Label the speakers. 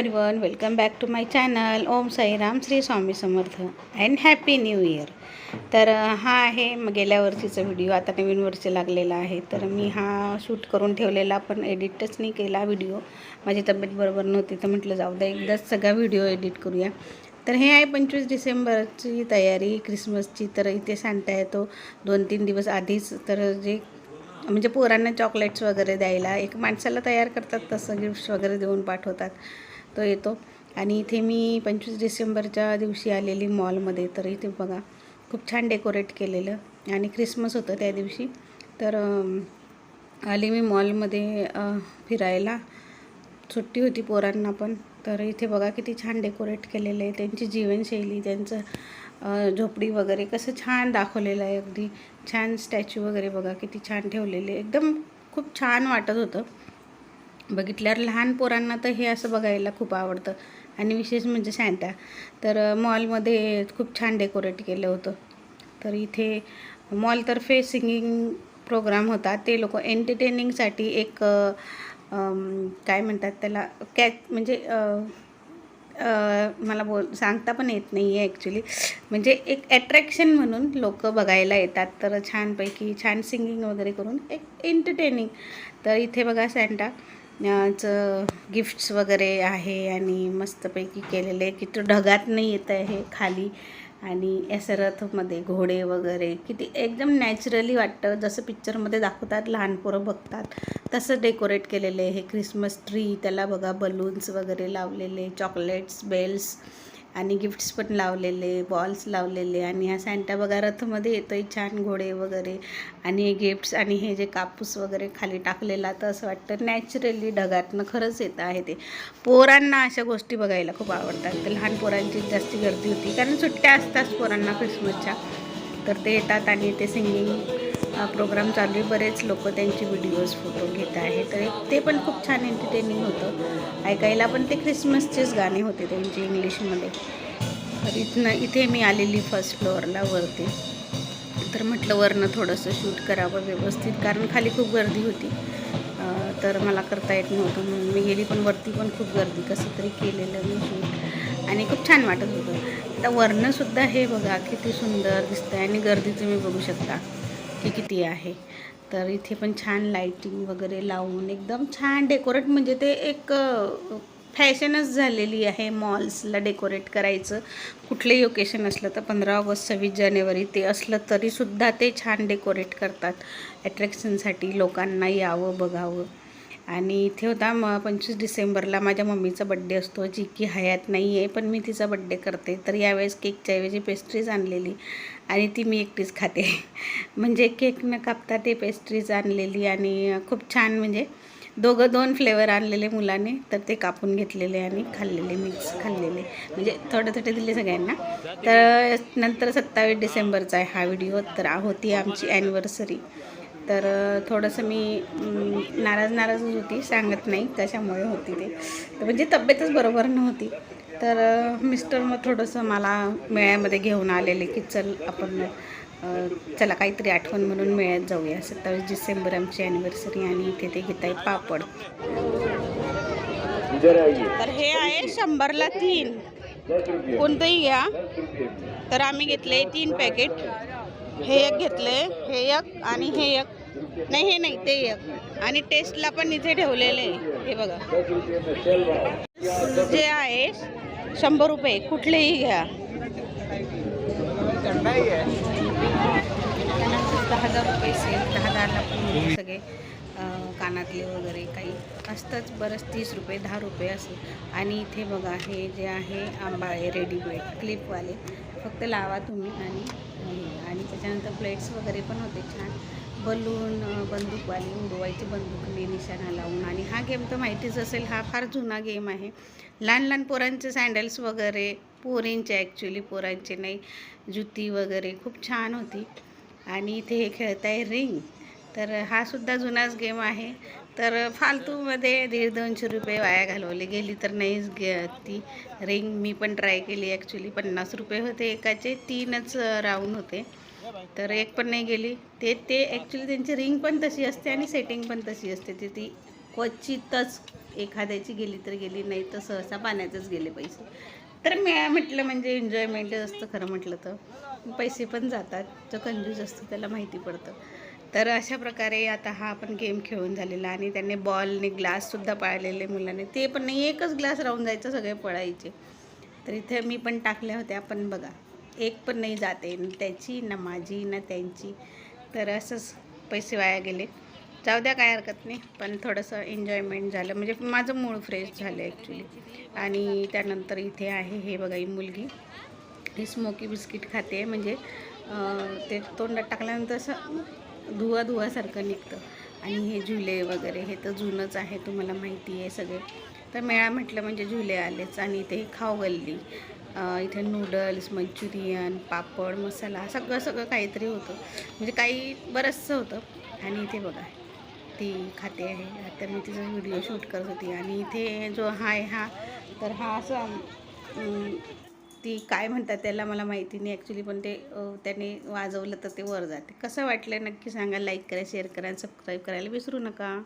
Speaker 1: Everyone welcome back to my channel Om Sairam Shri Swami Samarth and happy new year तर हा आहे मग गेल्या वर्षीचा व्हिडिओ आता नवीन वर्ष लागलेला आहे. तर मी हा शूट करून ठेवलेला पण एडिटच नाही केला व्हिडिओ माझी तब्येत बरोबर नव्हती तर म्हटलं जाऊ द्या एकदाच सगळा व्हिडिओ एडिट करूया. तर हे आहे पंचवीस डिसेंबरची तयारी क्रिसमसची. तर इथे सांगता येतो दोन तीन दिवस आधीच तर जे म्हणजे पोरांना चॉकलेट्स वगैरे द्यायला एक माणसाला तयार करतात तसं गिफ्ट्स वगैरे देऊन पाठवतात. तो येतो. आणि इथे मी पंचवीस डिसेंबरच्या दिवशी आलेली मॉलमध्ये तर इथे बघा खूप छान डेकोरेट केलेलं. आणि क्रिसमस होतं त्या दिवशी. तर आली मी मॉलमध्ये फिरायला. सुट्टी होती पोरांना पण. तर इथे बघा किती छान डेकोरेट केलेलं आहे. त्यांची जीवनशैली त्यांचं झोपडी वगैरे कसं छान दाखवलेलं आहे अगदी. छान स्टॅच्यू वगैरे बघा किती छान ठेवलेले. एकदम खूप छान वाटत होतं. बघितल्यावर लहान पोरांना तर हे असं बघायला खूप आवडतं. आणि विशेष म्हणजे सॅन्टा तर मॉलमध्ये खूप छान डेकोरेट केलं होतं. तर इथे मॉलतर्फे सिंगिंग प्रोग्राम होता. ते लोक एंटरटेनिंगसाठी एक काय म्हणतात त्याला कॅच म्हणजे मला बोल सांगता पण येत नाही आहे ॲक्च्युली म्हणजे एक ॲट्रॅक्शन म्हणून लोक बघायला येतात. तर छानपैकी छान सिंगिंग वगैरे करून एक एंटरटेनिंग तर इथे बघा सँटा चं गिफ्ट्स वगैरे आहे आणि मस्तपैकी केलेले की तो ढगात नाही येत आहे खाली. आणि या रथमध्ये घोडे वगैरे किती एकदम नॅचरली वाटतं. जसं पिक्चरमध्ये दाखवतात लहान पोरं बघतात तसं डेकोरेट केलेलं आहे. हे क्रिसमस ट्री त्याला बघा बलून्स वगैरे लावलेले चॉकलेट्स बेल्स आणि गिफ्ट्स पण लावलेले बॉल्स लावलेले आणि हा सँटा बघा रथमध्ये येतो आहे छान घोडे वगैरे आणि हे गिफ्ट्स आणि हे जे कापूस वगैरे खाली टाकलेला तर असं वाटतं नॅचरली ढगातनं खरंच येतं आहे ते. पोरांना अशा गोष्टी बघायला खूप आवडतात. तर लहान पोरांची जास्त गर्दी होती. कारण सुट्ट्या असतात पोरांना क्रिसमसच्या तर ते येतात आणि ते सिंगिंग प्रोग्राम चालू आहे. बरेच लोक त्यांचे व्हिडिओज फोटो घेत आहे तर ते पण खूप छान एंटरटेनिंग होतं. ऐकायला पण ते क्रिसमसचेच गाणे होते त्यांचे इंग्लिशमध्ये तर इथनं इथे मी आलेली फर्स्ट फ्लोअरला वरती. तर म्हटलं वरनं थोडंसं शूट करावं व्यवस्थित कारण खाली खूप गर्दी होती. तर मला करता येत नव्हतं. म्हणून मी गेली पण वरती पण खूप गर्दी कसं तरी केलेलं मी शूट आणि खूप छान वाटत होतं. आता वरणंसुद्धा हे बघा किती सुंदर दिसतं आहे आणि गर्दी तुम्ही बघू शकता. की किती आहे? तर इथे पण छान लाईटिंग वगैरे लावून एकदम छान डेकोरेट म्हणजे ते एक फॅशनच झालेली आहे मॉल्सला डेकोरेट करायचं. कुठलंही ओकेशन असलं तर पंधरा ऑगस्ट सव्वीस जानेवारी ते असलं तरीसुद्धा ते छान डेकोरेट करतात. ॲट्रॅक्शनसाठी लोकांना यावं बघावं. आणि इथे होता म पंचवीस डिसेंबरला माझ्या मम्मीचा बड्डे असतो जी की हयात नाही आहे पण मी तिचा बड्डे करते. तर यावेळेस केकच्या ऐवजी पेस्ट्रीज आणलेली आणि ती मी एकटीच खाते. म्हणजे केक न कापता ते पेस्ट्रीज आणलेली आणि खूप छान म्हणजे दोघं दोन फ्लेवर आणलेले मुलाने तर ते कापून घेतलेले आणि खाल्लेले मिक्स खाल्लेले. म्हणजे थोडे थोडे दिले सगळ्यांना. तर नंतर सत्तावीस डिसेंबरचा आहे हा व्हिडिओ तर होती आमची ॲनिव्हर्सरी तर थोडंसं मी नाराज नाराजच होती सांगत नाही कशामुळे होती ते. तर म्हणजे तब्येतच बरोबर नव्हती. तर मिस्टर मग थोडंसं मला मेळ्यामध्ये घेऊन आलेले की चल आपण चला काहीतरी आठवण म्हणून मेळ्यात जाऊया. सत्तावीस डिसेंबर आमची ॲनिव्हर्सरी आणि इथे ते घेत आहे पापड. तर हे आहे शंभरला तीन. कोणतंही घ्या. तर आम्ही घेतले तीन पॅकेट. हे एक घेतले हे एक आणि हे एक. नाही हे नाही ते एक आणि टेस्टला पण इथे ठेवलेले आहे. हे बघा. जे आहे शंभर रुपये कुठलेही घ्या. दहा हजार रुपये सेल दहा दहाला पण सगळे. कानातले वगैरे काही असतंच बरंच तीस रुपये दहा रुपये असेल आणि इथे बघा हे जे आहे आंबाळे रेडीमेड क्लिपवाले फक्त लावा तुम्ही आणि आणि त्याच्यानंतर प्लेट्स वगैरे पण होते छान. बलून बंदूकवाली उडवायची बंदूकने निशाणा लावून. आणि हा गेम तर माहितीच असेल हा फार जुना गेम आहे. लहान लहान पोरांचे सँडल्स वगैरे पोरींचे ॲक्च्युली पोरांचे नाही जुती वगैरे खूप छान होती. आणि इथे हे खेळत आहे रिंग. तर हा सुद्धा जुनाच गेम आहे. तर फालतूमध्ये दीड दोनशे रुपये वाया घालवले. गेली तर नाहीच गे ती रिंग. मी पण ट्राय केली ॲक्च्युली पन्नास रुपये होते एकाचे. तीनच राऊंड होते. तर एक पण नाही गेली. ते ते ॲक्च्युली त्यांची रिंग पण तशी असते आणि सेटिंग पण तशी असते. ती ती क्वचितच एखाद्याची गेली तर गेली नाही तर सहसा पाण्यातच गेले पैसे. तर मी म्हटलं म्हणजे एन्जॉयमेंट असतं खरं म्हटलं तर. पैसे पण जातात जो कंजूस असतो त्याला माहिती पडतं. तर अशा प्रकारे आता हा आपण गेम खेळून झालेला आणि त्याने बॉलने ग्लाससुद्धा पाळलेले मुलाने. ते पण नाही एकच ग्लास राहून जायचं सगळे पळायचे. तर इथे मी पण टाकल्या होत्या पण बघा. एक पण नाही जाते न त्याची ना माझी ना त्यांची. तर असंच पैसे वाया गेले. जाऊ द्या काय हरकत नाही. पण थोडंसं एन्जॉयमेंट झालं. म्हणजे माझं मूळ फ्रेश झालं ॲक्च्युली आणि त्यानंतर इथे आहे हे बघा ही मुलगी. ही स्मोकी बिस्किट खाते. म्हणजे ते तोंडात टाकल्यानंतर असं धुवा धुवासारखं निघतं. आणि हे झुले वगैरे हे तर जुनंच आहे तुम्हाला माहिती आहे सगळे. तर मेळा म्हटलं म्हणजे झुले आलेच. आणि ते खाऊ गल्ली. इथे नूडल्स मंचुरियन पापड मसाला सगळं सगळं काहीतरी होतं. म्हणजे काही बरंचसं होतं. आणि इथे बघा ती खाते आहे. आता मी तिचा व्हिडिओ शूट करत होती. आणि इथे जो हा आहे हा तर हा असं ती काय म्हणतात त्याला मला माहिती नाही. ॲक्च्युली पण ते त्याने वाजवलं तर ते वर जाते. कसं वाटलं नक्की सांगा. लाईक करा शेअर करा आणि सबस्क्राईब करायला विसरू नका.